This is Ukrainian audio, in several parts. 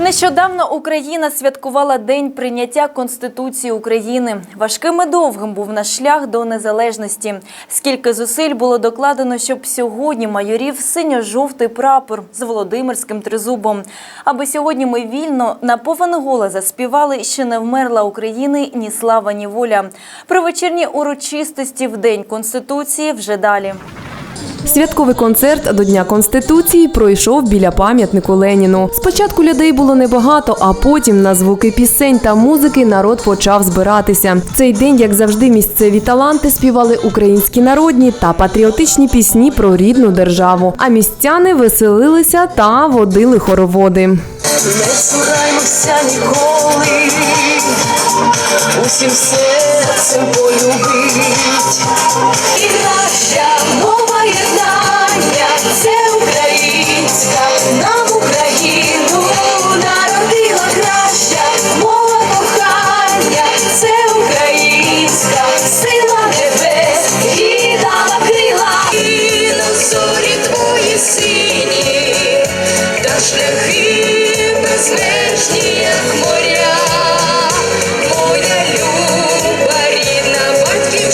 Нещодавно Україна святкувала День прийняття Конституції України. Важким і довгим був наш шлях до незалежності. Скільки зусиль було докладено, щоб сьогодні майорів синьо-жовтий прапор з Володимирським тризубом. Аби сьогодні ми вільно на повен голос заспівали «Ще не вмерла України ні слава, ні воля». Про вечірні урочистості в День Конституції вже далі. Святковий концерт до Дня Конституції пройшов біля пам'ятнику Леніну. Спочатку людей було небагато, а потім на звуки пісень та музики народ почав збиратися. В цей день, як завжди, місцеві таланти співали українські народні та патріотичні пісні про рідну державу. А містяни веселилися та водили хороводи. Не цураймося ніколи, усім серцем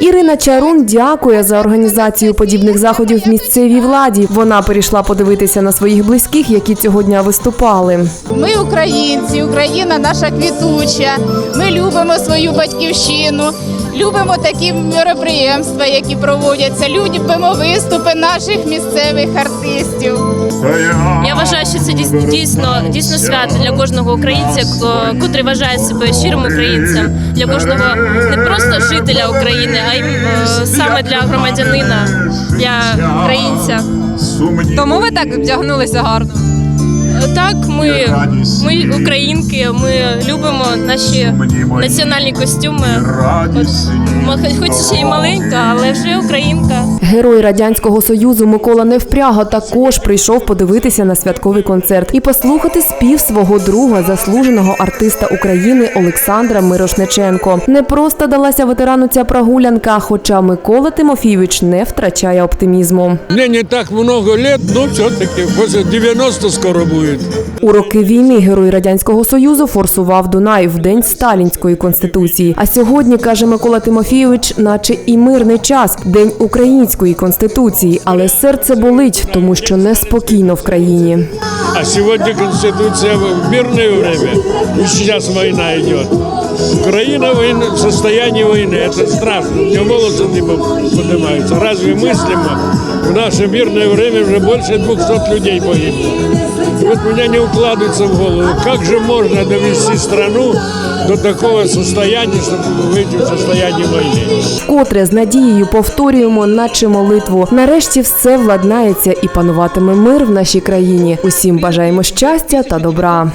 Ірина Чарун дякує за організацію подібних заходів місцевій владі. Вона прийшла подивитися на своїх близьких, які цього дня виступали. Ми українці, Україна наша квітуча. Ми любимо свою батьківщину, любимо такі мероприємства, які проводяться. Любимо виступи наших місцевих артистів. Я вважаю, що це дійсно дійсно дійсно свято для кожного українця, ко- котрий вважає себе щирим українцем, для кожного не просто жителя України, а й е, саме для громадянина, для українця. Тому ви так вдягнулися гарно. Так, ми, ми українки, ми любимо наші національні костюми. От, хоч ще й маленька, але вже українка. Герой радянського союзу Микола Невпряга також прийшов подивитися на святковий концерт і послухати спів свого друга, заслуженого артиста України Олександра Мирошниченко. Не просто далася ветерану ця прогулянка, хоча Микола Тимофійович не втрачає оптимізму. Мне не так много лет, но все-таки после 90 скоро будет. У роки війни герой радянського союзу форсував Дунай в день сталінської конституції. А сьогодні каже Микола Тимофійович, наче і мирний час, день української конституції, але серце болить, тому що неспокійно в країні. А сегодня Конституция в мирное время, и сейчас война идет. Украина война, в состоянии войны, это страшно, мне волосы дыбом поднимаются. Разве мыслимо? В наше мирное время уже больше 200 людей погибло. И вот у меня не укладывается в голову, как же можно довести страну до такого состояния, чтобы выйти в состояние войны. Вкотре з надією повторюємо, наче молитву. Нарешті все владнається і пануватиме мир в нашій країні. Усім бажаємо щастя та добра.